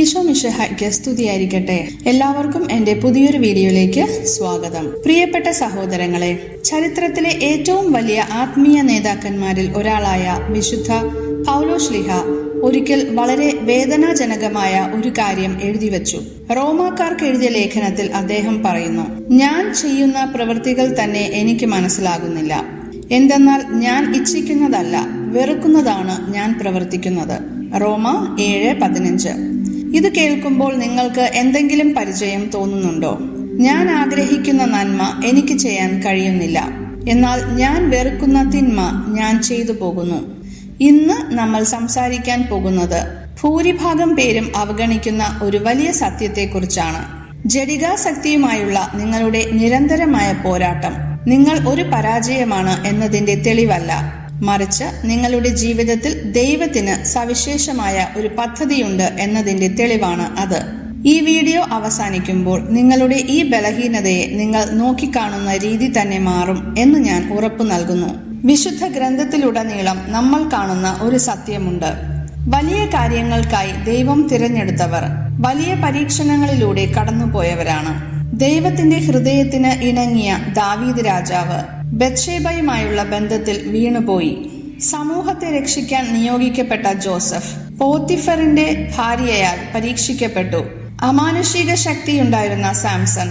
ഈശോ ഗസ്തുതി സ്തുതിയായിരിക്കട്ടെ എല്ലാവർക്കും എന്റെ പുതിയൊരു വീഡിയോയിലേക്ക് സ്വാഗതം. പ്രിയപ്പെട്ട സഹോദരങ്ങളെ ചരിത്രത്തിലെ ഏറ്റവും വലിയ ആത്മീയ നേതാക്കന്മാരിൽ ഒരാളായ വിശുദ്ധ പൗലോഷ്ലിഹ ഒരിക്കൽ വളരെ വേദനാജനകമായ ഒരു കാര്യം എഴുതി വച്ചു. റോമാക്കാർക്ക് എഴുതിയ ലേഖനത്തിൽ അദ്ദേഹം പറയുന്നു ഞാൻ ചെയ്യുന്ന പ്രവൃത്തികൾ തന്നെ എനിക്ക് മനസ്സിലാകുന്നില്ല. എന്തെന്നാൽ ഞാൻ ഇച്ഛിക്കുന്നതല്ല വെറുക്കുന്നതാണ് ഞാൻ പ്രവർത്തിക്കുന്നത്. റോമ ഏഴ് പതിനഞ്ച്. ഇത് കേൾക്കുമ്പോൾ നിങ്ങൾക്ക് എന്തെങ്കിലും പരിചയം തോന്നുന്നുണ്ടോ? ഞാൻ ആഗ്രഹിക്കുന്ന നന്മ എനിക്ക് ചെയ്യാൻ കഴിയുന്നില്ല. എന്നാൽ ഞാൻ വെറുക്കുന്ന തിന്മ ഞാൻ ചെയ്തു പോകുന്നു. ഇന്ന് നമ്മൾ സംസാരിക്കാൻ പോകുന്നത് ഭൂരിഭാഗം പേരും അവഗണിക്കുന്ന ഒരു വലിയ സത്യത്തെക്കുറിച്ചാണ്. ജടികാസക്തിയുമായുള്ള നിങ്ങളുടെ നിരന്തരമായ പോരാട്ടം. നിങ്ങൾ ഒരു പരാജയമാണ് എന്നതിന്റെ തെളിവല്ല. മറിച്ച് നിങ്ങളുടെ ജീവിതത്തിൽ ദൈവത്തിന് സവിശേഷമായ ഒരു പദ്ധതിയുണ്ട് എന്നതിന്റെ തെളിവാണ് അത്. ഈ വീഡിയോ അവസാനിക്കുമ്പോൾ നിങ്ങളുടെ ഈ ബലഹീനതയെ നിങ്ങൾ നോക്കിക്കാണുന്ന രീതി തന്നെ മാറും എന്ന് ഞാൻ ഉറപ്പു നൽകുന്നു. വിശുദ്ധ ഗ്രന്ഥത്തിലുടനീളം നമ്മൾ കാണുന്ന ഒരു സത്യമുണ്ട്. വലിയ കാര്യങ്ങൾക്കായി ദൈവം തിരഞ്ഞെടുത്തവർ വലിയ പരീക്ഷണങ്ങളിലൂടെ കടന്നുപോയവരാണ്. ദൈവത്തിന്റെ ഹൃദയത്തിന് ഇണങ്ങിയ ദാവീദ് രാജാവ് ബത്ഷേബയുമായുള്ള ബന്ധത്തിൽ വീണുപോയി. സമൂഹത്തെ രക്ഷിക്കാൻ നിയോഗിക്കപ്പെട്ട ജോസഫ് പോത്തിഫറിന്റെ ഭാര്യയാൽ പരീക്ഷിക്കപ്പെട്ടു. അമാനുഷിക ശക്തിയുണ്ടായിരുന്ന സാംസൺ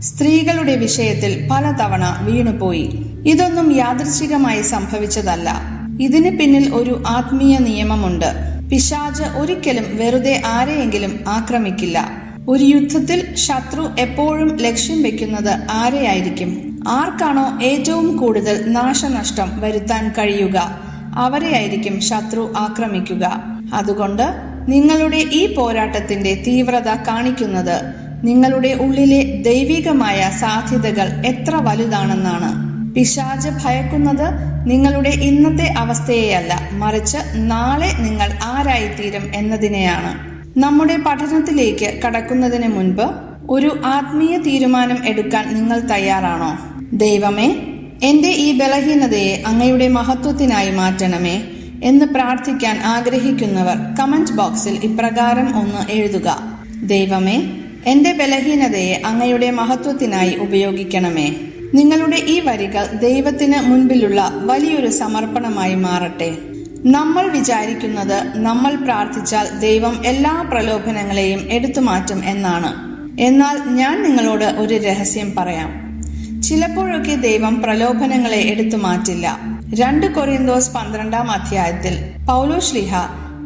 സ്ത്രീകളുടെ വിഷയത്തിൽ പലതവണ വീണുപോയി. ഇതൊന്നും യാദൃച്ഛികമായി സംഭവിച്ചതല്ല. ഇതിന് പിന്നിൽ ഒരു ആത്മീയ നിയമമുണ്ട്. പിശാജ് ഒരിക്കലും വെറുതെ ആരെയെങ്കിലും ആക്രമിക്കില്ല. ഒരു യുദ്ധത്തിൽ ശത്രു എപ്പോഴും ലക്ഷ്യം വെക്കുന്നത് ആരെയായിരിക്കും? ആർക്കാണോ ഏറ്റവും കൂടുതൽ നാശനഷ്ടം വരുത്താൻ കഴിയുക? അവരെയായിരിക്കും ശത്രു ആക്രമിക്കുക. അതുകൊണ്ട് നിങ്ങളുടെ ഈ പോരാട്ടത്തിന്റെ തീവ്രത കാണിക്കുന്നത് നിങ്ങളുടെ ഉള്ളിലെ ദൈവികമായ സാധ്യതകൾ എത്ര വലുതാണെന്നാണ്. പിശാജ് ഭയക്കുന്നത് നിങ്ങളുടെ ഇന്നത്തെ അവസ്ഥയെയല്ല മറിച്ച് നാളെ നിങ്ങൾ ആരായിത്തീരും എന്നതിനെയാണ്. നമ്മുടെ പഠനത്തിലേക്ക് കടക്കുന്നതിന് മുൻപ് ഒരു ആത്മീയ തീരുമാനം എടുക്കാൻ നിങ്ങൾ തയ്യാറാണോ? ദൈവമേ എന്റെ ഈ ബലഹീനതയെ അങ്ങയുടെ മഹത്വത്തിനായി മാറ്റണമേ എന്ന് പ്രാർത്ഥിക്കാൻ ആഗ്രഹിക്കുന്നവർ കമന്റ് ബോക്സിൽ ഇപ്രകാരം ഒന്ന് എഴുതുക. ദൈവമേ എന്റെ ബലഹീനതയെ അങ്ങയുടെ മഹത്വത്തിനായി ഉപയോഗിക്കണമേ. നിങ്ങളുടെ ഈ വരികൾ ദൈവത്തിന് മുൻപിലുള്ള വലിയൊരു സമർപ്പണമായി മാറട്ടെ. നമ്മൾ വിചാരിക്കുന്നത് നമ്മൾ പ്രാർത്ഥിച്ചാൽ ദൈവം എല്ലാ പ്രലോഭനങ്ങളെയും എടുത്തുമാറ്റും എന്നാണ്. എന്നാൽ ഞാൻ നിങ്ങളോട് ഒരു രഹസ്യം പറയാം. ചിലപ്പോഴൊക്കെ ദൈവം പ്രലോഭനങ്ങളെ എടുത്തു മാറ്റില്ല രണ്ട് കൊറിയന്തോസ് പന്ത്രണ്ടാം അധ്യായത്തിൽ പൗലോ ശ്ലീഹ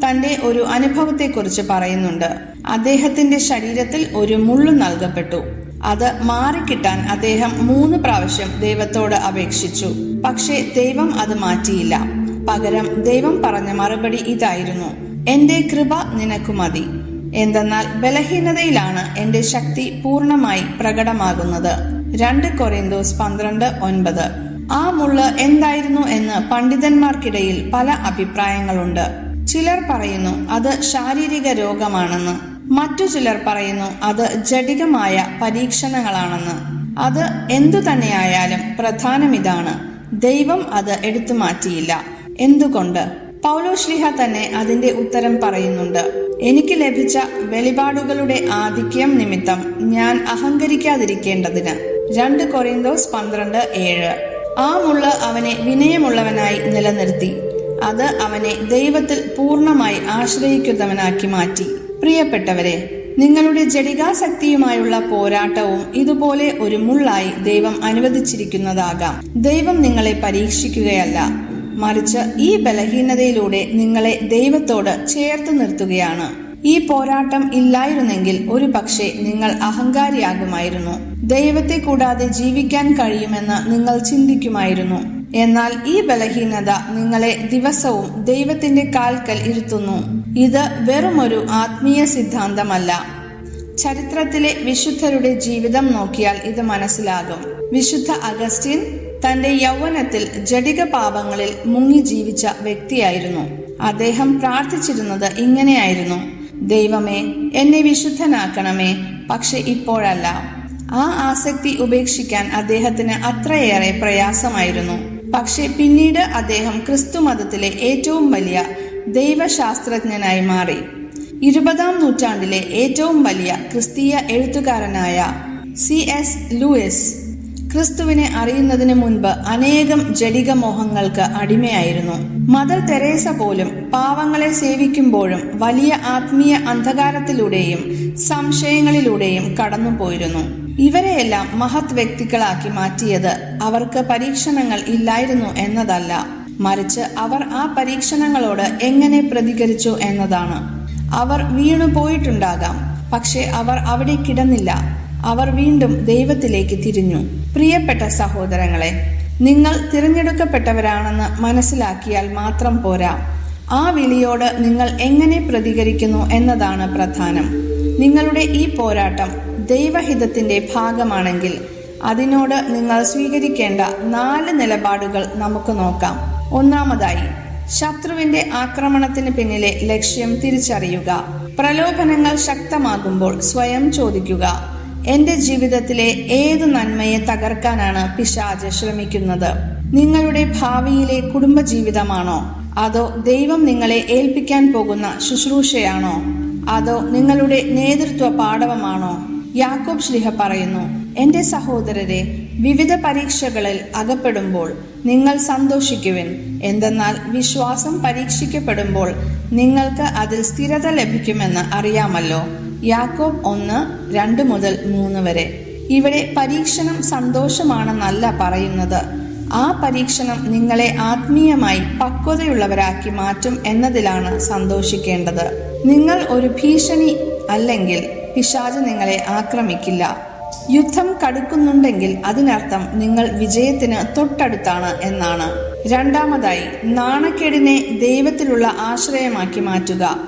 തന്റെ ഒരു അനുഭവത്തെക്കുറിച്ച് പറയുന്നുണ്ട്. അദ്ദേഹത്തിന്റെ ശരീരത്തിൽ ഒരു മുള്ളു നൽകപ്പെട്ടു. അത് മാറിക്കിട്ടാൻ അദ്ദേഹം മൂന്ന് പ്രാവശ്യം ദൈവത്തോട് അപേക്ഷിച്ചു. പക്ഷേ ദൈവം അത് മാറ്റിയില്ല. പകരം ദൈവം പറഞ്ഞ മറുപടി ഇതായിരുന്നു. എന്റെ കൃപ നിനക്കു മതി. എന്തെന്നാൽ ബലഹീനതയിലാണ് എന്റെ ശക്തി പൂർണമായി പ്രകടമാകുന്നത്. രണ്ട് കൊറിന്തോസ് പന്ത്രണ്ട് ഒൻപത്. ആ മുള്ള് എന്തായിരുന്നു എന്ന് പണ്ഡിതന്മാർക്കിടയിൽ പല അഭിപ്രായങ്ങളുണ്ട്. ചിലർ പറയുന്നു അത് ശാരീരിക രോഗമാണെന്ന്. മറ്റു ചിലർ പറയുന്നു അത് ജടികമായ പരീക്ഷണങ്ങളാണെന്ന്. അത് എന്തു തന്നെയായാലും പ്രധാനം ഇതാണ് ദൈവം അത് എടുത്തു മാറ്റിയില്ല. എന്തുകൊണ്ട്? പൗലോശ്ലിഹ തന്നെ അതിന്റെ ഉത്തരം പറയുന്നുണ്ട്. എനിക്ക് ലഭിച്ച വെളിപാടുകളുടെ ആധിക്യം നിമിത്തം ഞാൻ അഹങ്കരിക്കാതിരിക്കേണ്ടതിന്. രണ്ട് കൊറിന്തോസ് പന്ത്രണ്ട് ഏഴ്. ആ മുള്ള അവനെ വിനയമുള്ളവനായി നിലനിർത്തി. അത് അവനെ ദൈവത്തിൽ പൂർണമായി ആശ്രയിക്കുന്നവനാക്കി മാറ്റി. പ്രിയപ്പെട്ടവരെ നിങ്ങളുടെ ജടികാസക്തിയുമായുള്ള പോരാട്ടവും ഇതുപോലെ ഒരു മുള്ളായി ദൈവം അനുവദിച്ചിരിക്കുന്നതാകാം. ദൈവം നിങ്ങളെ പരീക്ഷിക്കുകയല്ല. മറിച്ച് ഈ ബലഹീനതയിലൂടെ നിങ്ങളെ ദൈവത്തോട് ചേർത്ത് നിർത്തുകയാണ്. ഈ പോരാട്ടം ഇല്ലായിരുന്നെങ്കിൽ ഒരു പക്ഷേ നിങ്ങൾ അഹങ്കാരിയാകുമായിരുന്നു. ദൈവത്തെ കൂടാതെ ജീവിക്കാൻ കഴിയുമെന്ന് നിങ്ങൾ ചിന്തിക്കുമായിരുന്നു. എന്നാൽ ഈ ബലഹീനത നിങ്ങളെ ദിവസവും ദൈവത്തിന്റെ കാൽക്കൽ ഇരുത്തുന്നു. ഇത് വെറുമൊരു ആത്മീയ സിദ്ധാന്തമല്ല. ചരിത്രത്തിലെ വിശുദ്ധരുടെ ജീവിതം നോക്കിയാൽ ഇത് മനസ്സിലാകും. വിശുദ്ധ അഗസ്റ്റിൻ തന്റെ യൗവനത്തിൽ ജടിക പാപങ്ങളിൽ മുങ്ങി ജീവിച്ച വ്യക്തിയായിരുന്നു. അദ്ദേഹം പ്രാർത്ഥിച്ചിരുന്നത് ഇങ്ങനെയായിരുന്നു. ദൈവമേ എന്നെ വിശുദ്ധനാക്കണമേ പക്ഷെ ഇപ്പോഴല്ല. ആ ആസക്തി ഉപേക്ഷിക്കാൻ അദ്ദേഹത്തിന് അത്രയേറെ പ്രയാസമായിരുന്നു. പക്ഷെ പിന്നീട് അദ്ദേഹം ക്രിസ്തു മതത്തിലെ ഏറ്റവും വലിയ ദൈവശാസ്ത്രജ്ഞനായി മാറി. ഇരുപതാം നൂറ്റാണ്ടിലെ ഏറ്റവും വലിയ ക്രിസ്തീയ എഴുത്തുകാരനായ സി എസ് ലൂയിസ് ക്രിസ്തുവിനെ അറിയുന്നതിന് മുൻപ് അനേകം ജടിക മോഹങ്ങൾക്ക് അടിമയായിരുന്നു. മദർ തെരേസ പോലും പാവങ്ങളെ സേവിക്കുമ്പോഴും വലിയ ആത്മീയ അന്ധകാരത്തിലൂടെയും സംശയങ്ങളിലൂടെയും കടന്നുപോയിരുന്നു. ഇവരെയെല്ലാം മഹത് വ്യക്തികളാക്കി മാറ്റിയത് അവർക്ക് പരീക്ഷണങ്ങൾ ഇല്ലായിരുന്നു എന്നതല്ല. മറിച്ച് അവർ ആ പരീക്ഷണങ്ങളോട് എങ്ങനെ പ്രതികരിച്ചു എന്നതാണ്. അവർ വീണു പോയിട്ടുണ്ടാകാം. പക്ഷെ അവർ അവിടെ കിടന്നില്ല. അവർ വീണ്ടും ദൈവത്തിലേക്ക് തിരിഞ്ഞു. പ്രിയപ്പെട്ട സഹോദരങ്ങളെ നിങ്ങൾ തിരഞ്ഞെടുക്കപ്പെട്ടവരാണെന്ന് മനസ്സിലാക്കിയാൽ മാത്രം പോരാ. ആ വിളിയോട് നിങ്ങൾ എങ്ങനെ പ്രതികരിക്കുന്നു എന്നതാണ് പ്രധാനം. നിങ്ങളുടെ ഈ പോരാട്ടം ദൈവഹിതത്തിന്റെ ഭാഗമാണെങ്കിൽ അതിനോട് നിങ്ങൾ സ്വീകരിക്കേണ്ട നാല് നിലപാടുകൾ നമുക്ക് നോക്കാം. ഒന്നാമതായി ശത്രുവിന്റെ ആക്രമണത്തിന് പിന്നിലെ ലക്ഷ്യം തിരിച്ചറിയുക. പ്രലോഭനങ്ങൾ ശക്തമാകുമ്പോൾ സ്വയം ചോദിക്കുക. എന്റെ ജീവിതത്തിലെ ഏത് നന്മയെ തകർക്കാനാണ് പിശാജ് ശ്രമിക്കുന്നത്? നിങ്ങളുടെ ഭാവിയിലെ കുടുംബജീവിതമാണോ? അതോ ദൈവം നിങ്ങളെ ഏൽപ്പിക്കാൻ പോകുന്ന ശുശ്രൂഷയാണോ? അതോ നിങ്ങളുടെ നേതൃത്വ പാഠവമാണോ? യാക്കോബ് ശ്ലിഹ പറയുന്നു എന്റെ സഹോദരരെ വിവിധ പരീക്ഷകളിൽ അകപ്പെടുമ്പോൾ നിങ്ങൾ സന്തോഷിക്കുവിൻ. എന്തെന്നാൽ വിശ്വാസം പരീക്ഷിക്കപ്പെടുമ്പോൾ നിങ്ങൾക്ക് അതിൽ സ്ഥിരത ലഭിക്കുമെന്ന് അറിയാമല്ലോ. യാക്കോബ് ഒന്ന് രണ്ട് മുതൽ മൂന്ന് വരെ. ഇവിടെ പരീക്ഷണം സന്തോഷമാണെന്നല്ല പറയുന്നത്. ആ പരീക്ഷണം നിങ്ങളെ ആത്മീയമായി പക്വതയുള്ളവരാക്കി മാറ്റും എന്നതിലാണ് സന്തോഷിക്കേണ്ടത്. നിങ്ങൾ ഒരു ഭീഷണി അല്ലെങ്കിൽ പിശാജ് നിങ്ങളെ ആക്രമിക്കില്ല. യുദ്ധം കടുക്കുന്നുണ്ടെങ്കിൽ അതിനർത്ഥം നിങ്ങൾ വിജയത്തിന് തൊട്ടടുത്താണ് എന്നാണ്. രണ്ടാമതായി നാണക്കേടിനെ ദൈവത്തിലുള്ള ആശ്രയമാക്കി മാറ്റുക.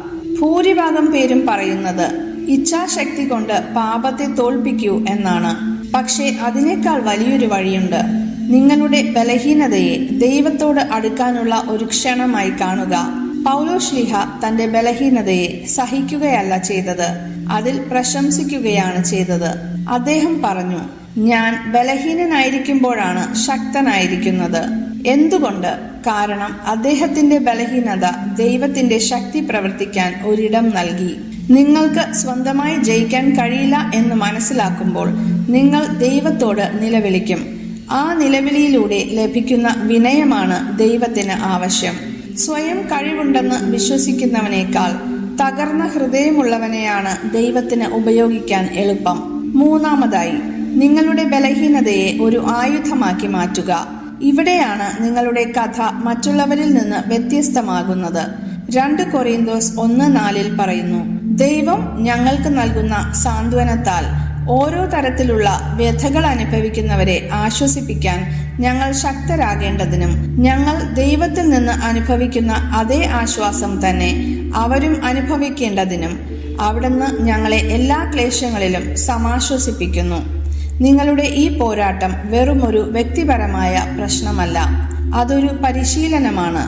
ഭൂരിഭാഗം പേരും പറയുന്നത് ഇച്ഛാശക്തി കൊണ്ട് പാപത്തെ തോൽപ്പിക്കൂ എന്നാണ്. പക്ഷേ അതിനേക്കാൾ വലിയൊരു വഴിയുണ്ട്. നിങ്ങളുടെ ബലഹീനതയെ ദൈവത്തോട് അടുക്കാനുള്ള ഒരു ക്ഷണമായി കാണുക. പൗലോഷ്ലിഹ തന്റെ ബലഹീനതയെ സഹിക്കുകയല്ല ചെയ്തത്. അതിൽ പ്രശംസിക്കുകയാണ് ചെയ്തത്. അദ്ദേഹം പറഞ്ഞു ഞാൻ ബലഹീനനായിരിക്കുമ്പോഴാണ് ശക്തനായിരിക്കുന്നത്. എന്തുകൊണ്ട്? കാരണം അദ്ദേഹത്തിന്റെ ബലഹീനത ദൈവത്തിന്റെ ശക്തി പ്രവർത്തിക്കാൻ ഒരിടം നൽകി. നിങ്ങൾക്ക് സ്വന്തമായി ജയിക്കാൻ കഴിയില്ല എന്ന് മനസ്സിലാക്കുമ്പോൾ നിങ്ങൾ ദൈവത്തോട് നിലവിളിക്കും. ആ നിലവിളിയിലൂടെ ലഭിക്കുന്ന വിനയമാണ് ദൈവത്തിന് ആവശ്യം. സ്വയം കഴിവുണ്ടെന്ന് വിശ്വസിക്കുന്നവനേക്കാൾ തകർന്ന ഹൃദയമുള്ളവനെയാണ് ദൈവത്തിന് ഉപയോഗിക്കാൻ എളുപ്പം. മൂന്നാമതായി നിങ്ങളുടെ ബലഹീനതയെ ഒരു ആയുധമാക്കി മാറ്റുക. ഇവിടെയാണ് നിങ്ങളുടെ കഥ മറ്റുള്ളവരിൽ നിന്ന് വ്യത്യസ്തമാകുന്നത്. രണ്ട് കൊറിയന്തോസ് ഒന്ന് നാലിൽ പറയുന്നു ദൈവം ഞങ്ങൾക്ക് നൽകുന്ന സാന്ത്വനത്താൽ ഓരോ തരത്തിലുള്ള വ്യഥകൾ അനുഭവിക്കുന്നവരെ ആശ്വസിപ്പിക്കാൻ ഞങ്ങൾ ശക്തരാകേണ്ടതിനും ഞങ്ങൾ ദൈവത്തിൽ നിന്ന് അനുഭവിക്കുന്ന അതേ ആശ്വാസം തന്നെ അവരും അനുഭവിക്കേണ്ടതിനും അവിടുന്ന് ഞങ്ങളെ എല്ലാ ക്ലേശങ്ങളിലും സമാശ്വസിപ്പിക്കുന്നു. നിങ്ങളുടെ ഈ പോരാട്ടം വെറുമൊരു വ്യക്തിപരമായ പ്രശ്നമല്ല. അതൊരു പരിശീലനമാണ്.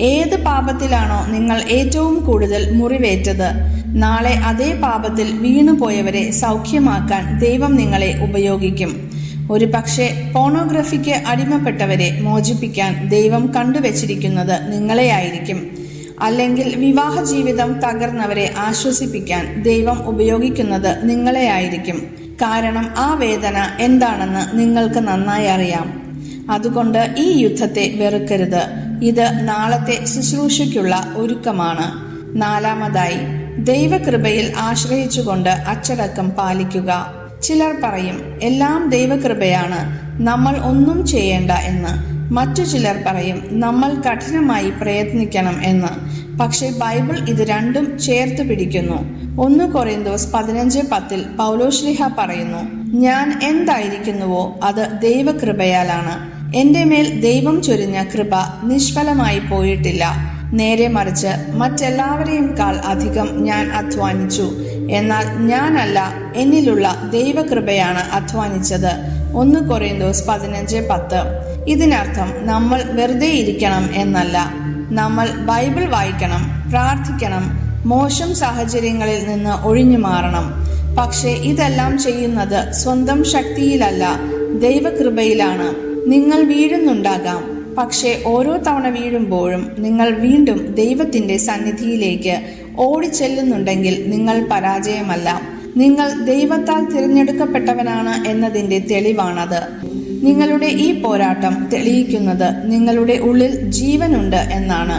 ഏത് പാപത്തിലാണോ നിങ്ങൾ ഏറ്റവും കൂടുതൽ മുറിവേറ്റത് നാളെ അതേ പാപത്തിൽ വീണുപോയവരെ സൗഖ്യമാക്കാൻ ദൈവം നിങ്ങളെ ഉപയോഗിക്കും. ഒരു പക്ഷേ പോണോഗ്രഫിക്ക് അടിമപ്പെട്ടവരെ മോചിപ്പിക്കാൻ ദൈവം കണ്ടുവച്ചിരിക്കുന്നത് നിങ്ങളെയായിരിക്കും. അല്ലെങ്കിൽ വിവാഹ ജീവിതം തകർന്നവരെ ആശ്വസിപ്പിക്കാൻ ദൈവം ഉപയോഗിക്കുന്നത് നിങ്ങളെയായിരിക്കും. കാരണം ആ വേദന എന്താണെന്ന് നിങ്ങൾക്ക് നന്നായി അറിയാം. അതുകൊണ്ട് ഈ യുദ്ധത്തെ വെറുക്കരുത്. ഇത് നാളത്തെ ശുശ്രൂഷയ്ക്കുള്ള ഒരുക്കമാണ്. നാലാമതായി ദൈവകൃപയിൽ ആശ്രയിച്ചുകൊണ്ട് അച്ചടക്കം പാലിക്കുക. ചിലർ പറയും എല്ലാം ദൈവകൃപയാണ് നമ്മൾ ഒന്നും ചെയ്യേണ്ട എന്ന്. മറ്റു ചിലർ പറയും നമ്മൾ കഠിനമായി പ്രയത്നിക്കണം എന്ന്. പക്ഷേ ബൈബിൾ ഇത് രണ്ടും ചേർത്ത് പിടിക്കുന്നു. ഒന്ന് കൊറിന്തോസ് പതിനഞ്ച് പത്തിൽ പൗലോശ്ലിഹ പറയുന്നു ഞാൻ എന്തായിരിക്കുന്നുവോ അത് ദൈവകൃപയാലാണ്. എന്റെ മേൽ ദൈവം ചൊരിഞ്ഞ കൃപ നിഷ്ഫലമായി പോയിട്ടില്ല. നേരെ മറിച്ച് മറ്റെല്ലാവരെയും കാൾ അധികം ഞാൻ അധ്വാനിച്ചു. എന്നാൽ ഞാനല്ല എന്നിലുള്ള ദൈവകൃപയാണ് അധ്വാനിച്ചത്. ഒന്ന് കൊറിന്തോസ് പതിനഞ്ച് പത്ത്. ഇതിനർത്ഥം നമ്മൾ വെറുതെ ഇരിക്കണം എന്നല്ല. നമ്മൾ ബൈബിൾ വായിക്കണം പ്രാർത്ഥിക്കണം മോശം സാഹചര്യങ്ങളിൽ നിന്ന് ഒഴിഞ്ഞു മാറണം. പക്ഷേ ഇതെല്ലാം ചെയ്യുന്നത് സ്വന്തം ശക്തിയിലല്ല ദൈവകൃപയിലാണ്. നിങ്ങൾ വീഴുന്നുണ്ടാകാം. പക്ഷേ ഓരോ തവണ വീഴുമ്പോഴും നിങ്ങൾ വീണ്ടും ദൈവത്തിന്റെ സന്നിധിയിലേക്ക് ഓടിച്ചെല്ലുന്നുണ്ടെങ്കിൽ നിങ്ങൾ പരാജയമല്ല. നിങ്ങൾ ദൈവത്താൽ തിരഞ്ഞെടുക്കപ്പെട്ടവനാണ് എന്നതിന്റെ തെളിവാണത്. നിങ്ങളുടെ ഈ പോരാട്ടം തെളിയിക്കുന്നത് നിങ്ങളുടെ ഉള്ളിൽ ജീവനുണ്ട് എന്നാണ്.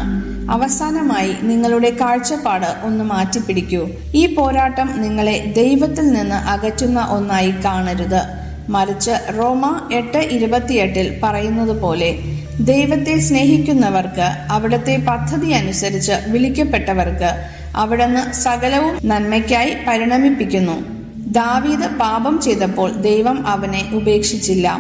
അവസാനമായി നിങ്ങളുടെ കാഴ്ചപ്പാട് ഒന്ന് മാറ്റിപ്പിടിക്കൂ. ഈ പോരാട്ടം നിങ്ങളെ ദൈവത്തിൽ നിന്ന് അകറ്റുന്ന ഒന്നായി കാണരുത്. മറിച്ച് റോമ എട്ട് ഇരുപത്തിയെട്ടിൽ പറയുന്നത് പോലെ ദൈവത്തെ സ്നേഹിക്കുന്നവർക്ക് അവിടുത്തെ പദ്ധതി അനുസരിച്ച് വിളിക്കപ്പെട്ടവർക്ക് അവിടുന്ന് സകലവും നന്മയ്ക്കായി പരിണമിപ്പിക്കുന്നു. ദാവീദ് പാപം ചെയ്തപ്പോൾ ദൈവം അവനെ ഉപേക്ഷിച്ചില്ല.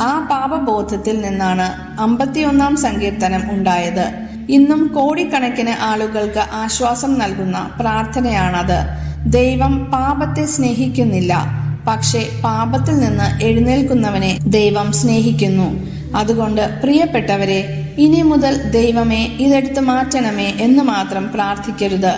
ആ പാപബോധത്തിൽ നിന്നാണ് അമ്പത്തിയൊന്നാം സങ്കീർത്തനം ഉണ്ടായത്. ഇന്നും കോടിക്കണക്കിന് ആളുകൾക്ക് ആശ്വാസം നൽകുന്ന പ്രാർത്ഥനയാണത്. ദൈവം പാപത്തെ സ്നേഹിക്കുന്നില്ല പക്ഷേ പാപത്തിൽ നിന്ന് എഴുന്നേൽക്കുന്നവനെ ദൈവം സ്നേഹിക്കുന്നു. അതുകൊണ്ട് പ്രിയപ്പെട്ടവരെ ഇനി മുതൽ ദൈവമേ ഇതെടുത്ത് മാറ്റണമേ എന്ന് മാത്രം പ്രാർത്ഥിക്കരുത്.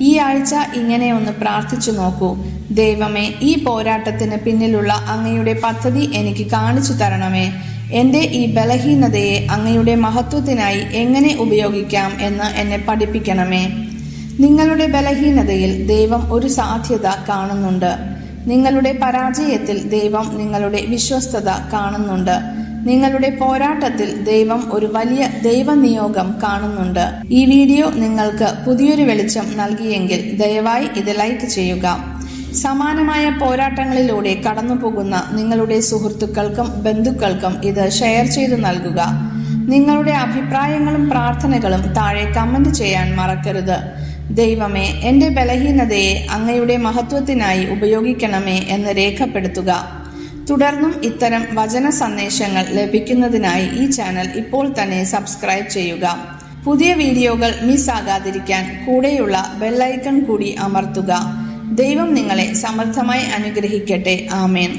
ഈ ആഴ്ച ഇങ്ങനെ ഒന്ന് പ്രാർത്ഥിച്ചു നോക്കൂ. ദൈവമേ ഈ പോരാട്ടത്തിന് പിന്നിലുള്ള അങ്ങയുടെ പദ്ധതി എനിക്ക് കാണിച്ചു തരണമേ. എന്റെ ഈ ബലഹീനതയെ അങ്ങയുടെ മഹത്വത്തിനായി എങ്ങനെ ഉപയോഗിക്കാം എന്ന് എന്നെ പഠിപ്പിക്കണമേ. നിങ്ങളുടെ ബലഹീനതയിൽ ദൈവം ഒരു സാധ്യത കാണുന്നുണ്ട്. നിങ്ങളുടെ പരാജയത്തിൽ ദൈവം നിങ്ങളുടെ വിശ്വസ്തത കാണുന്നുണ്ട്. നിങ്ങളുടെ പോരാട്ടത്തിൽ ദൈവം ഒരു വലിയ ദൈവനിയോഗം കാണുന്നുണ്ട്. ഈ വീഡിയോ നിങ്ങൾക്ക് പുതിയൊരു വെളിച്ചം നൽകിയെങ്കിൽ ദയവായി ഇത് ലൈക്ക് ചെയ്യുക. സമാനമായ പോരാട്ടങ്ങളിലൂടെ കടന്നുപോകുന്ന നിങ്ങളുടെ സുഹൃത്തുക്കൾക്കും ബന്ധുക്കൾക്കും ഇത് ഷെയർ ചെയ്തു നൽകുക. നിങ്ങളുടെ അഭിപ്രായങ്ങളും പ്രാർത്ഥനകളും താഴെ കമന്റ് ചെയ്യാൻ മറക്കരുത്. ദൈവമേ എന്റെ ബലഹീനതയെ അങ്ങയുടെ മഹത്വത്തിനായി ഉപയോഗിക്കണമേ എന്ന് രേഖപ്പെടുത്തുക. തുടർന്നും ഇത്തരം വചന സന്ദേശങ്ങൾ ലഭിക്കുന്നതിനായി ഈ ചാനൽ ഇപ്പോൾ തന്നെ സബ്സ്ക്രൈബ് ചെയ്യുക. പുതിയ വീഡിയോകൾ മിസ് ആകാതിരിക്കാൻ കൂടെയുള്ള ബെല്ലൈക്കൺ കൂടി അമർത്തുക. ദൈവം നിങ്ങളെ സമർത്ഥമായി അനുഗ്രഹിക്കട്ടെ. ആമേൻ.